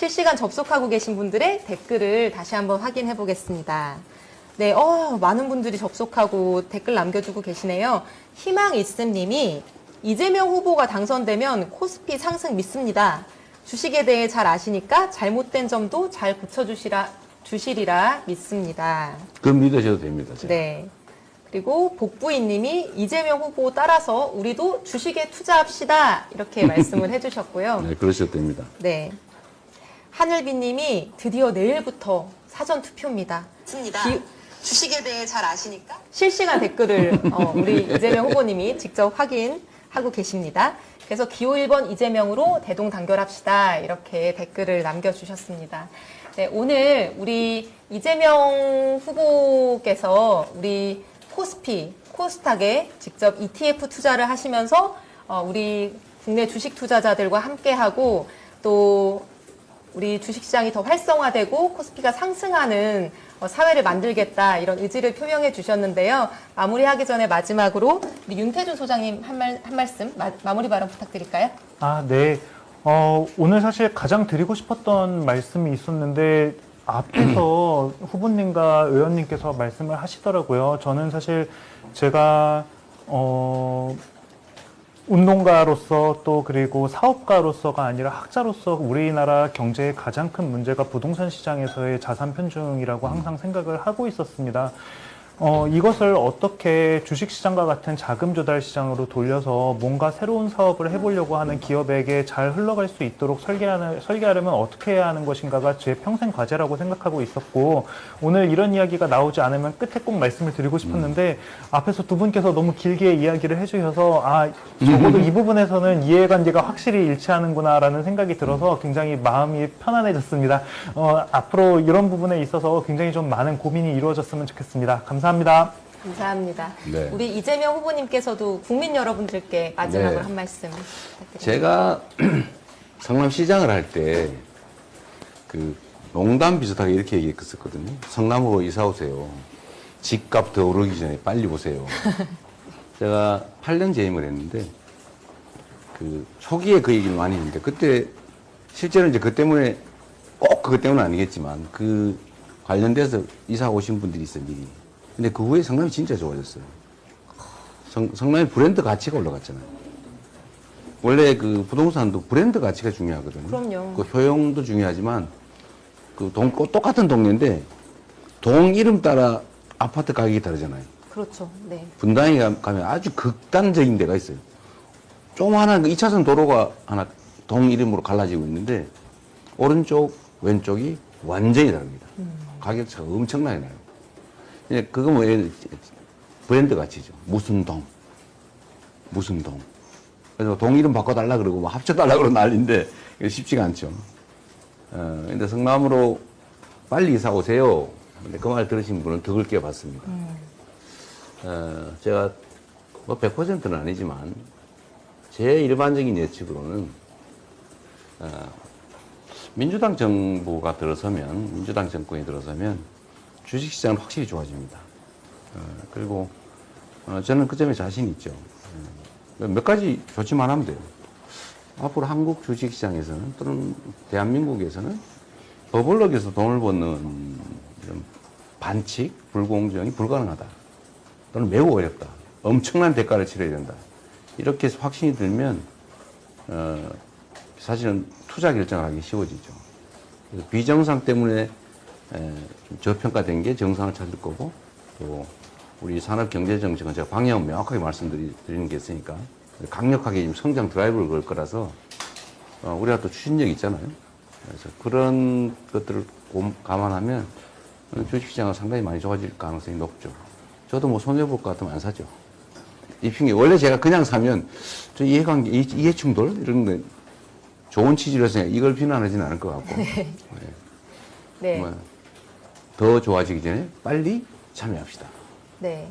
실시간 접속하고 계신 분들의 댓글을 다시 한번 확인해 보겠습니다. 네, 어, 많은 분들이 접속하고 댓글 남겨주고 계시네요. 희망 있음님이 이재명 후보가 당선되면 코스피 상승 믿습니다. 주식에 대해 잘 아시니까 잘못된 점도 잘 고쳐주시라 주시리라 믿습니다. 그럼 믿으셔도 됩니다. 제가. 네. 그리고 복부인님이 이재명 후보 따라서 우리도 주식에 투자합시다 이렇게 말씀을 해주셨고요. 네, 그러셔도 됩니다. 네. 하늘비님이 드디어 내일부터 사전 투표입니다. 기- 주식에 대해 잘 아시니까 실시간 댓글을 어, 우리 이재명 후보님이 직접 확인하고 계십니다. 그래서 기호 1번 이재명으로 대동단결합시다. 이렇게 댓글을 남겨주셨습니다. 네, 오늘 우리 이재명 후보께서 우리 코스피, 코스닥에 직접 ETF 투자를 하시면서 어, 우리 국내 주식 투자자들과 함께하고 또 우리 주식시장이 더 활성화되고 코스피가 상승하는 어, 사회를 만들겠다 이런 의지를 표명해 주셨는데요. 마무리하기 전에 마지막으로 우리 윤태준 소장님 한, 말, 한 말씀 마, 마무리 발언 부탁드릴까요? 아, 네. 어, 오늘 사실 가장 드리고 싶었던 말씀이 있었는데 앞에서 후보님과 의원님께서 말씀을 하시더라고요. 저는 사실 제가 어, 운동가로서 또 그리고 사업가로서가 아니라 학자로서 우리나라 경제의 가장 큰 문제가 부동산 시장에서의 자산 편중이라고 항상 생각을 하고 있었습니다. 어, 이것을 어떻게 주식시장과 같은 자금 조달 시장으로 돌려서 뭔가 새로운 사업을 해보려고 하는 기업에게 잘 흘러갈 수 있도록 설계하는, 설계하려면 어떻게 해야 하는 것인가가 제 평생 과제라고 생각하고 있었고, 오늘 이런 이야기가 나오지 않으면 끝에 꼭 말씀을 드리고 싶었는데, 앞에서 두 분께서 너무 길게 이야기를 해주셔서, 아, 적어도 이 부분에서는 이해관계가 확실히 일치하는구나라는 생각이 들어서 굉장히 마음이 편안해졌습니다. 어, 앞으로 이런 부분에 있어서 굉장히 좀 많은 고민이 이루어졌으면 좋겠습니다. 감사합니다. 감사합니다. 네. 우리 이재명 후보님께서도 국민 여러분들께 마지막으로 네. 한 말씀 부탁드립니다. 제가 성남시장을 할 때 그 농담 비슷하게 이렇게 얘기했었거든요. 성남으로 이사 오세요. 집값 더 오르기 전에 빨리 오세요. 제가 8년 재임을 했는데 그 초기에 그 얘기를 많이 했는데 그때 실제로 이제 그 때문에 꼭 그것 때문은 아니겠지만 그 관련돼서 이사 오신 분들이 있어요 미리. 근데 그 후에 성남이 진짜 좋아졌어요. 성, 성남의 브랜드 가치가 올라갔잖아요. 원래 그 부동산도 브랜드 가치가 중요하거든요. 그럼요. 그 효용도 중요하지만 그 동, 꼭 똑같은 동네인데 동 이름 따라 아파트 가격이 다르잖아요. 그렇죠. 네. 분당에 가- 가면 아주 극단적인 데가 있어요. 조그마한 그 2차선 도로가 하나 동 이름으로 갈라지고 있는데 오른쪽, 왼쪽이 완전히 다릅니다. 가격 차가 엄청나게 나요. 예, 그거 뭐 들어 브랜드 가치죠. 무슨 동, 무슨 동. 그래서 동 이름 바꿔달라 그러고 뭐 합쳐달라 그러고 난리인데 쉽지가 않죠. 어, 근데 성남으로 빨리 이사 오세요. 근데 그 말 들으신 분은 덕을 끼워봤습니다. 어, 제가 뭐 100%는 아니지만 제 일반적인 예측으로는 어, 민주당 정부가 들어서면 민주당 정권이 들어서면 주식시장은 확실히 좋아집니다. 어, 그리고 어, 저는 그 점에 자신 있죠. 어, 몇 가지 좋지만 하면 돼요. 앞으로 한국 주식시장에서는 또는 대한민국에서는 버블럭에서 돈을 버는 이런 반칙, 불공정이 불가능하다. 또는 매우 어렵다. 엄청난 대가를 치러야 된다. 이렇게 확신이 들면 어, 사실은 투자 결정을 하기 쉬워지죠. 비정상 때문에 저평가된 게 정상을 찾을 거고 또 우리 산업 경제 정책은 제가 방향을 명확하게 말씀드리는 게 있으니까 강력하게 지금 성장 드라이브를 걸 거라서 어, 우리가 또 추진력이 있잖아요. 그래서 그런 것들을 곰- 감안하면 주식시장은 상당히 많이 좋아질 가능성이 높죠. 저도 뭐 손해볼 것 같으면 안 사죠. 이 핑계 원래 제가 그냥 사면 저 이해관계 이- 이해충돌 이런 거 좋은 취지로 해서 이걸 비난하지는 않을 것 같고 네. 뭐 더 좋아지기 전에 빨리 참여합시다. 네.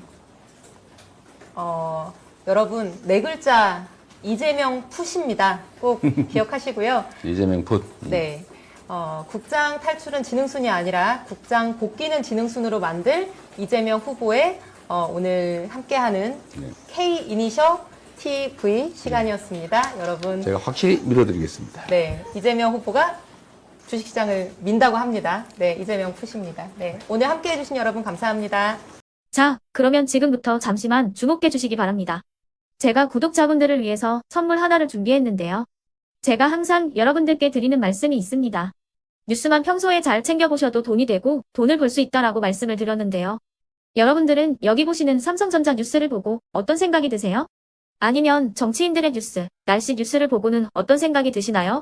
어, 여러분, 네 글자 이재명 푸십니다. 꼭 기억하시고요. 이재명 풋. 네. 어, 국장 탈출은 지능순이 아니라 국장 복귀는 지능순으로 만들 이재명 후보의 어, 오늘 함께하는 네. K 이니셔 TV 시간이었습니다. 여러분, 제가 확실히 밀어드리겠습니다. 네. 이재명 후보가 주식시장을 민다고 합니다. 네, 이재명 푸십니다. 네, 오늘 함께 해주신 여러분 감사합니다. 자, 그러면 지금부터 잠시만 주목해 주시기 바랍니다. 제가 구독자분들을 위해서 선물 하나를 준비했는데요. 제가 항상 여러분들께 드리는 말씀이 있습니다. 뉴스만 평소에 잘 챙겨보셔도 돈이 되고 돈을 벌 수 있다라고 말씀을 드렸는데요. 여러분들은 여기 보시는 삼성전자 뉴스를 보고 어떤 생각이 드세요? 아니면 정치인들의 뉴스, 날씨 뉴스를 보고는 어떤 생각이 드시나요?